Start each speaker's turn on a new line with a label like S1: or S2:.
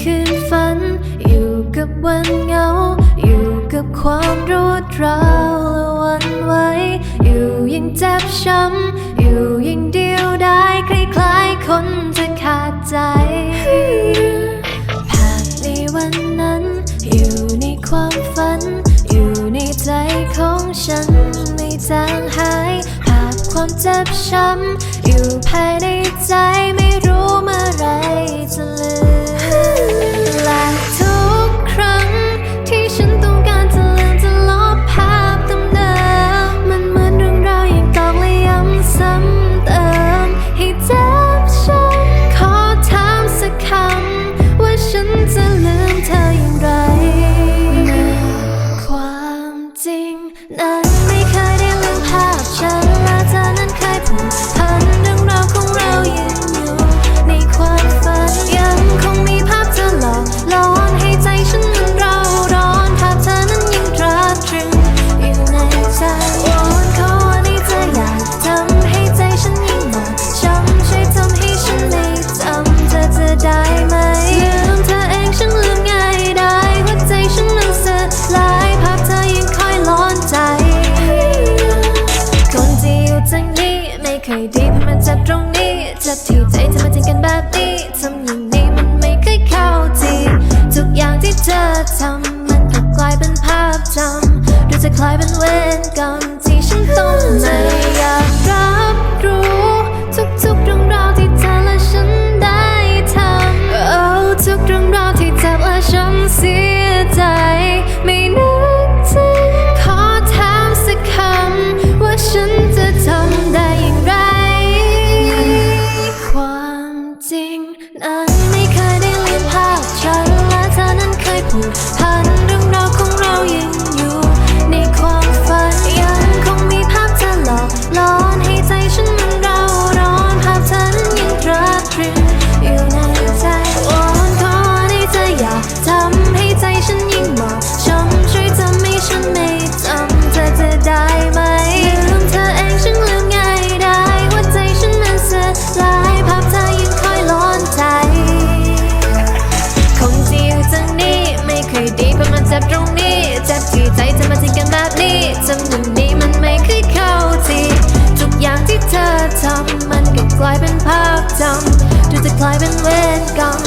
S1: คืนฝัน อยู่กับวันเหงา อยู่กับความรู้ราวและวันไหวอยู่ยังเจ็บช้ำ อยู่ยังเดียวดายคล้ายๆคนจะขาดใจภาพในวันนั้น อยู่ในความฝัน อยู่ในใจของฉันไม่จางหายภาพความเจ็บช้ำ 那 บที่ใจทำอมาจริงกันแบบนี้ทำอย่างนี้มันไม่เคยเข้าทีทุกอย่างที่เธอทำมันกลกลายเป็นภาพจำหรืจะกลายเป็นเวรกรรมที่ฉันต้องใน จำนวงนี้มันไม่เคยเข้าทีทุกอย่างที่เธอทำมันก็กลายเป็นภาพจำดูจะกลายเป็นเวรกรรม